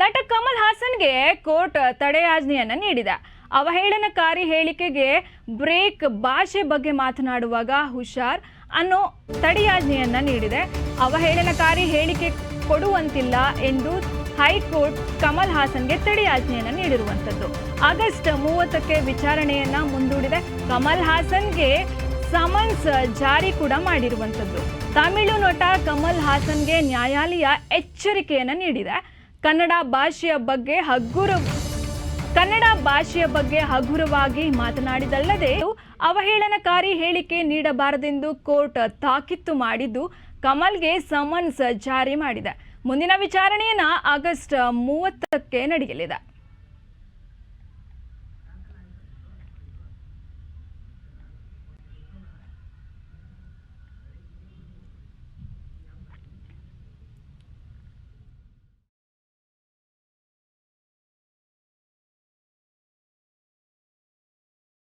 ನಟ ಕಮಲ್ ಹಾಸನ್ಗೆ ಕೋರ್ಟ್ ತಡೆಯಾಜ್ಞೆಯನ್ನು ನೀಡಿದೆ. ಅವಹೇಳನಕಾರಿ ಹೇಳಿಕೆಗೆ ಬ್ರೇಕ್ ಭಾಷೆ ಬಗ್ಗೆ ಮಾತನಾಡುವಾಗ ಹುಷಾರ್ ಅನ್ನೋ ತಡೆಯಾಜ್ಞೆಯನ್ನು ನೀಡಿದೆ. ಅವಹೇಳನಕಾರಿ ಹೇಳಿಕೆ ಕೊಡುವಂತಿಲ್ಲ ಎಂದು ಹೈಕೋರ್ಟ್ ಕಮಲ್ ಹಾಸನ್ಗೆ ತಡೆಯಾಜ್ಞೆಯನ್ನು ನೀಡಿರುವಂತದ್ದು. ಆಗಸ್ಟ್ ಮೂವತ್ತಕ್ಕೆ ವಿಚಾರಣೆಯನ್ನ ಮುಂದೂಡಿದೆ. ಕಮಲ್ ಹಾಸನ್ಗೆ ಸಮನ್ಸ್ ಜಾರಿ ಕೂಡ ಮಾಡಿರುವಂಥದ್ದು ತಮಿಳು ನಟ ಕಮಲ್ ಹಾಸನ್ಗೆ ನ್ಯಾಯಾಲಯ ಎಚ್ಚರಿಕೆಯನ್ನು ನೀಡಿದೆ. ಕನ್ನಡ ಭಾಷೆಯ ಬಗ್ಗೆ ಹಗುರ ಕನ್ನಡ ಭಾಷೆಯ ಬಗ್ಗೆ ಹಗುರವಾಗಿ ಮಾತನಾಡಿದಲ್ಲದೆ ಅವಹೇಳನಕಾರಿ ಹೇಳಿಕೆ ನೀಡಬಾರದೆಂದು ಕೋರ್ಟ್ ತಾಕೀತು ಮಾಡಿದ್ದು ಕಮಲ್ಗೆ ಸಮನ್ಸ್ ಜಾರಿ ಮಾಡಿದೆ. ಮುಂದಿನ ವಿಚಾರಣೆಯನ್ನ ಆಗಸ್ಟ್ ಮೂವತ್ತಕ್ಕೆ ನಡೆಯಲಿದೆ.